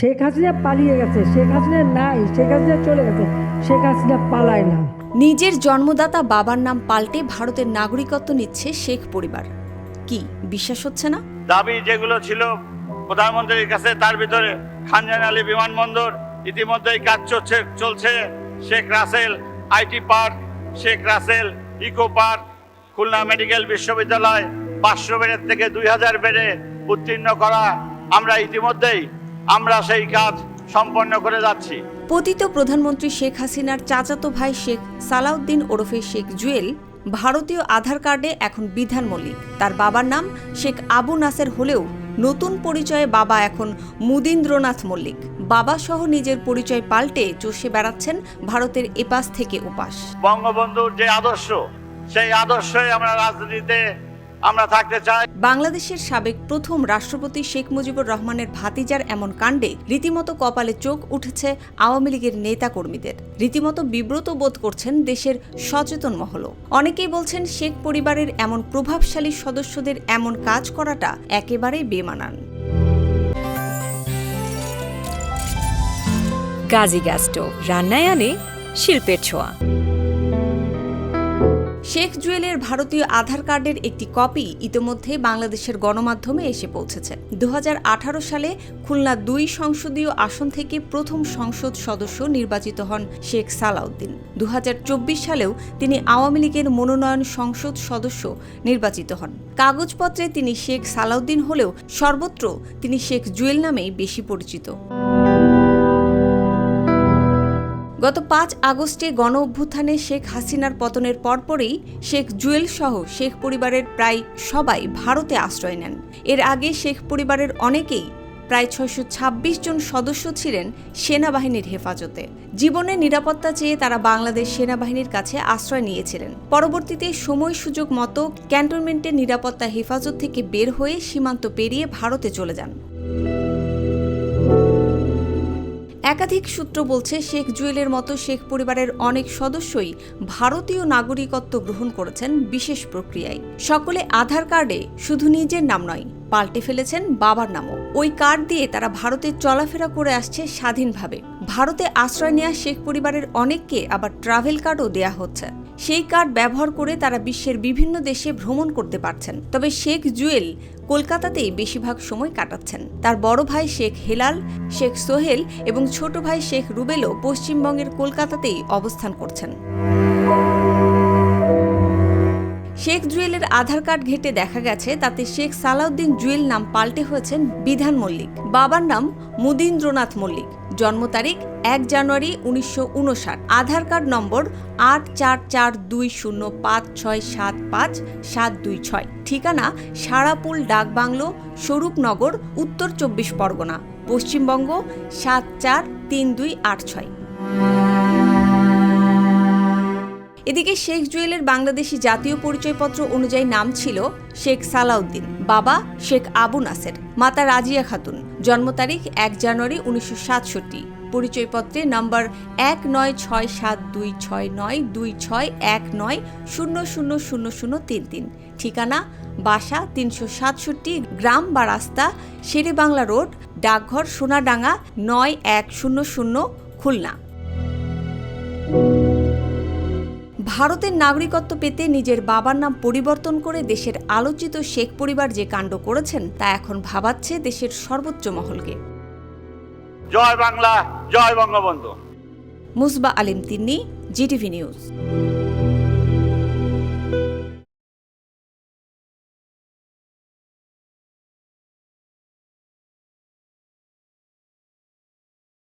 শেখ হাসিনা পালিয়ে গেছে শেখ হাসিনা নাই শেখ হাসিনা চলে গেছে শেখ হাসিনা পালায় না। নিজের জন্মদাতা বাবার নাম পাল্টে ভারতের নাগরিকত্ব নিচ্ছে শেখ পরিবার। কি বিশ্বাস হচ্ছে না? দাবি যেগুলো ছিল প্রধানমন্ত্রীর কাছে তার ভিতরে খানজান আলী বিমানবন্দর ইতিমধ্যেই কাজ চলছে চলছে। Sheikh Russel IT park Sheikh Russel eco park Khulna medical বিশ্ববিদ্যালয় পাঁচশো বেডের থেকে দুই হাজার বেডে উত্তীর্ণ করা। আমরা ইতিমধ্যেই আমরা সেই কাজ সম্পন্ন করে যাচ্ছি। পতিত প্রধানমন্ত্রী শেখ হাসিনার চাচাতো ভাই শেখ সালাউদ্দিন ওরফে শেখ জুয়েল ভারতীয় আধার কার্ডে এখন বিধান মল্লিক। তার বাবার নাম শেখ আবু নাসের হলেও নতুন পরিচয়ে বাবা এখন মুদীন্দ্রনাথ মল্লিক। বাবা সহ নিজের পরিচয় পাল্টে চষে বেড়াচ্ছেন ভারতের এপাশ থেকে ওপাশ। বঙ্গবন্ধুর যে আদর্শ সেই আদর্শই আমরা রাজনীতিতে আমরা থাকতে চাই। বাংলাদেশের সাবেক প্রথম রাষ্ট্রপতি শেখ মুজিবুর রহমানের ভাতিজার এমন কাণ্ডে রীতিমতো কপালে চোখ উঠেছে আওয়ামী লীগের নেতাকর্মীদের। রীতিমতো বিব্রত বোধ করছেন দেশের সচেতন মহলও। অনেকেই বলছেন শেখ পরিবারের এমন প্রভাবশালী সদস্যদের এমন কাজ করাটা একেবারেই বেমানান। গাজী গ্যাস স্টোভ রান্নায় আনে শিল্পের ছোঁয়া। শেখ জুয়েলের ভারতীয় আধার কার্ডের একটি কপি ইতোমধ্যে বাংলাদেশের গণমাধ্যমে এসে পৌঁছেছে। দু হাজার আঠারো সালে খুলনা দুই সংসদীয় আসন থেকে প্রথম সংসদ সদস্য নির্বাচিত হন শেখ সালাউদ্দিন। দু হাজার চব্বিশ সালেও তিনি আওয়ামী লীগের মনোনয়ন সংসদ সদস্য নির্বাচিত হন। কাগজপত্রে তিনি শেখ সালাউদ্দিন হলেও সর্বত্র তিনি শেখ জুয়েল নামেই বেশি পরিচিত। গত পাঁচ আগস্টে গণ অভ্যুত্থানে শেখ হাসিনার পতনের পরপরই শেখ জুয়েল সহ শেখ পরিবারের প্রায় সবাই ভারতে আশ্রয় নেন। এর আগে শেখ পরিবারের অনেকেই প্রায় ছয়শো ছাব্বিশ জন সদস্য ছিলেন সেনাবাহিনীর হেফাজতে। জীবনের নিরাপত্তা চেয়ে তারা বাংলাদেশ সেনাবাহিনীর কাছে আশ্রয় নিয়েছিলেন। পরবর্তীতে সময় সুযোগ মতো ক্যান্টনমেন্টের নিরাপত্তা হেফাজত থেকে বের হয়ে সীমান্ত পেরিয়ে ভারতে চলে যান। একাধিক সূত্র বলছে শেখ জুয়েলের মতো শেখ পরিবারের অনেক সদস্যই ভারতীয় নাগরিকত্ব গ্রহণ করেছেন বিশেষ প্রক্রিয়ায়। সকলে আধার কার্ডে, শুধু নিজের নাম নয় পাল্টে ফেলেছেন বাবার নামও। ওই কার্ড দিয়ে তারা ভারতে চলাফেরা করে আসছে স্বাধীনভাবে। ভারতে আশ্রয় নেওয়া শেখ পরিবারের অনেককে আবার ট্রাভেল কার্ডও দেয়া হচ্ছে। সেই কার্ড ব্যবহার করে তারা বিশ্বের বিভিন্ন দেশে ভ্রমণ করতে পারছেন। তবে শেখ জুয়েল কলকাতাতেই বেশিরভাগ সময় কাটাচ্ছেন। তার বড় ভাই শেখ হেলাল, শেখ সোহেল এবং ছোট ভাই শেখ রুবেলও পশ্চিমবঙ্গের কলকাতাতেই অবস্থান করছেন। শেখ জুয়েলের আধার কার্ড ঘেটে দেখা গেছে, তাতে শেখ সালাউদ্দিন জুয়েল নাম পাল্টে হয়েছেন বিধান মল্লিক। বাবার নাম মুদীন্দ্রনাথ মল্লিক। জন্ম তারিখ এক জানুয়ারি উনিশশো উনষাট। আধার কার্ড নম্বর আট চার চার দুই শূন্য পাঁচ ছয় সাত পাঁচ সাত দুই ছয়। ঠিকানা সারাপুল ডাকবাংলো স্বরূপনগর, উত্তর চব্বিশ পরগনা। পশ্চিমবঙ্গ সাত চার তিন দুই আট ছয়। এদিকে শেখ জুয়েলের বাংলাদেশি জাতীয় পরিচয়পত্র অনুযায়ী নাম ছিল শেখ সালাউদ্দিন, বাবা শেখ আবু নাসের, মাতা রাজিয়া খাতুন। জন্ম তারিখ এক জানুয়ারি উনিশশো সাতষট্টি। পরিচয়পত্রে নম্বর এক নয় ছয় সাত দুই ছয় নয় দুই ছয় এক নয় শূন্য শূন্য শূন্য শূন্য তিন তিন। ঠিকানা বাসা তিনশো সাতষট্টি গ্রাম বা রাস্তা শেরে বাংলা রোড, ডাকঘর সোনাডাঙ্গা নয় এক শূন্য শূন্য খুলনা। ভারতের নাগরিকত্ব পেতে নিজের বাবার নাম পরিবর্তন করে দেশের আলোচিত শেখ পরিবার যে কাণ্ড করেছেন তা এখন ভাবাচ্ছে দেশের সর্বোচ্চ মহলকে। জয় বাংলা জয় Bangabandhu. Musba Alim Tinni GTV news.